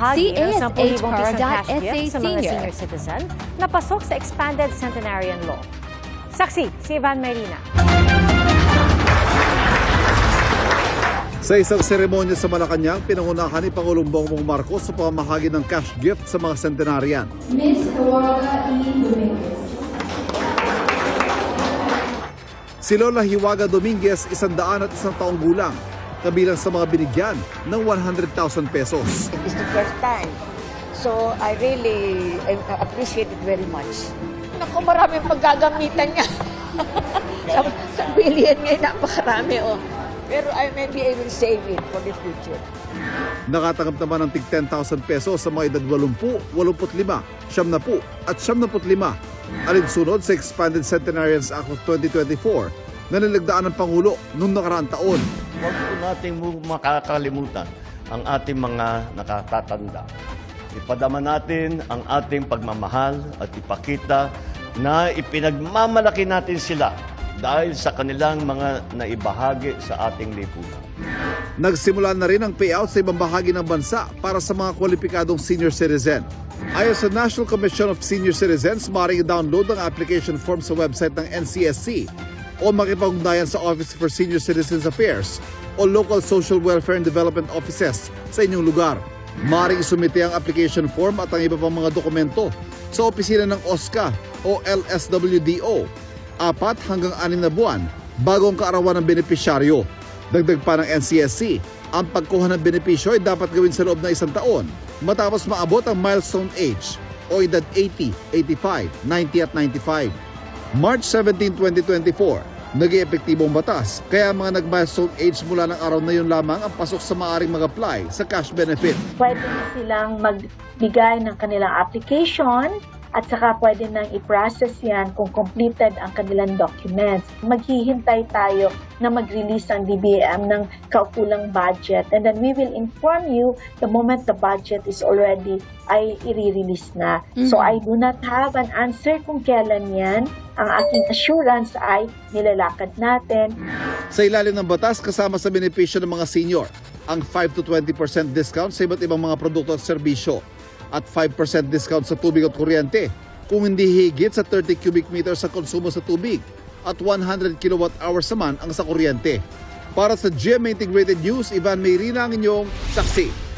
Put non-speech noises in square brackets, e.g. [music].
Hagi ng 10,000 pisong CASHPR.SA cash gift sa mga Senior. senior citizen na pasok sa expanded centenarian law. Saksi, si Ivan Marina. Sa isang seremonya sa Malacanang, pinangunahan ni Pangulong Bongbong Marcos sa pamamahagi ng cash gift sa mga centenarian. Miss Hiwaga E. Dominguez. Si Lola Hiwaga Dominguez, isang daan at isang taong gulang, kabilang sa mga binigyan ng 100,000 pesos. It's the first time. So I really I appreciate it very much. Naku, maraming paggagamitan niya. [laughs] sa, sa billion ngayon, napakarami. Oh. Pero I maybe I will save it for the future. Nakatanggap naman ng tig 10,000 pesos sa mga edad 80, 85, 70 at 75. Alinsunod sa Expanded Centenarians Act of 2024 na nilagdaan ng Pangulo noong nakaraang taon. Huwag po nating mu- makakalimutan ang ating mga nakatatanda. Ipadama natin ang ating pagmamahal at ipakita na ipinagmamalaki natin sila dahil sa kanilang mga naibahagi sa ating lipunan. Nagsimula na rin ang payout sa ibang bahagi ng bansa para sa mga kwalipikadong senior citizen. Ayon sa National Commission of Senior Citizens, maaaring i-download ang application form sa website ng NCSC o makipag-ugnayan sa Office for Senior Citizens Affairs o local social welfare and development offices sa inyong lugar. Maaaring isumite ang application form at ang iba pang mga dokumento sa opisina ng OSCA o LSWDO apat hanggang anim na buwan bago ang kaarawan ng benepisyaryo. Dagdag pa ng NCSC, ang pagkuha ng benepisyo ay dapat gawin sa loob ng isang taon matapos maabot ang milestone age o edad 80, 85, 90 at 95. March 17, 2024, naging epektibong batas kaya mga nag-milestone age mula ng araw na yun lamang ang pasok sa maaring mag-apply sa cash benefit. pwede silang magbigay ng kanilang application at saka pwede nang i-process yan kung completed ang kanilang documents. Maghihintay tayo na mag-release ang DBM ng kaukulang budget and then we will inform you the moment the budget is already ay i-release na. So I do not have an answer kung kailan yan. Ang aking assurance ay nilalakad natin Sa ilalim ng batas, kasama sa benepisyo ng mga senior, ang 5 to 20% discount sa iba't ibang mga produkto at serbisyo at 5% discount sa tubig at kuryente kung hindi higit sa 30 cubic meters sa konsumo sa tubig at 100 kilowatt hours naman ang sa kuryente. Para sa GMA Integrated News, Ivan Mayrina ang inyong saksi.